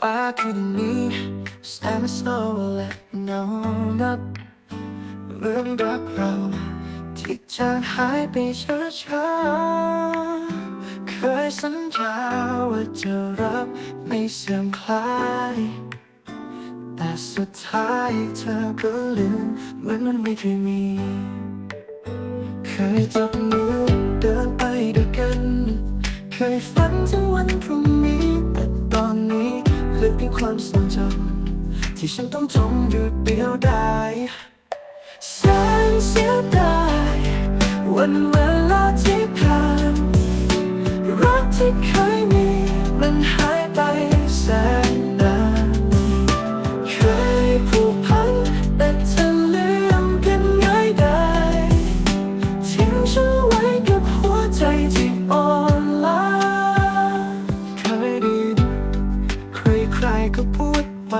ฟ้าคืนนี้แสนสโวและเงานับเรื่องรักเราที่จางหายไปช้าๆเคยสัญญาว่าจะรักไม่เสื่อมคลาย แต่สุดท้ายเธอก็ลืมเหมือนมันไม่เคยมี เคยจับมือเดินไปด้วยกัน เคยฝันถึงวันพรุ่งนี้ แต่ตอนนี้ เหลือเพียงความทรงจำที่ฉันต้องจมอยู่เดียวดายแสนเสียดายวันเวลาที่ผ่านรักที่เคยมีมันหายไป ก็พูดไป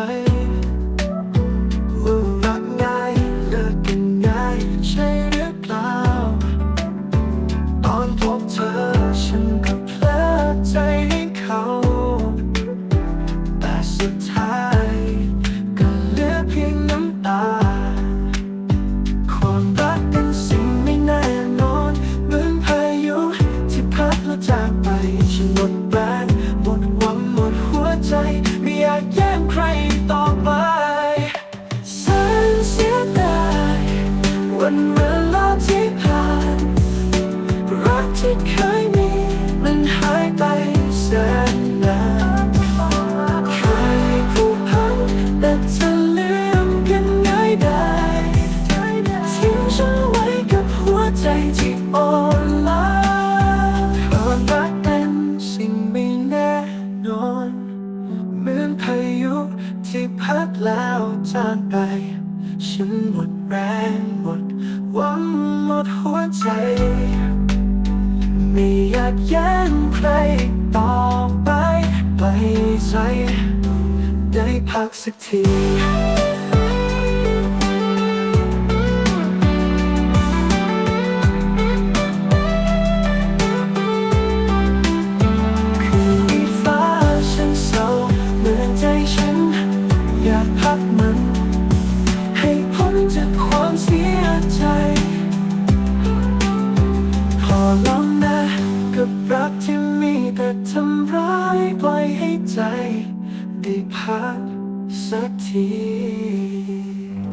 วันเวลาที่ผ่าน รักที่เคยมีมันหายไปแสนนานเคยผูกพันแต่เธอลืมกันง่ายได้ทิ้งฉันไว้กับหัวใจที่อ่อนล้าความรักเป็นสิ่งไม่แน่นอนเหมือนพายุที่พัดแล้วจางไปฉันหมดแรงหมด วังหมดหัวใจ ไม่อยากแย่งใครต่อไปไปใจ ได้พักสักที not so deep.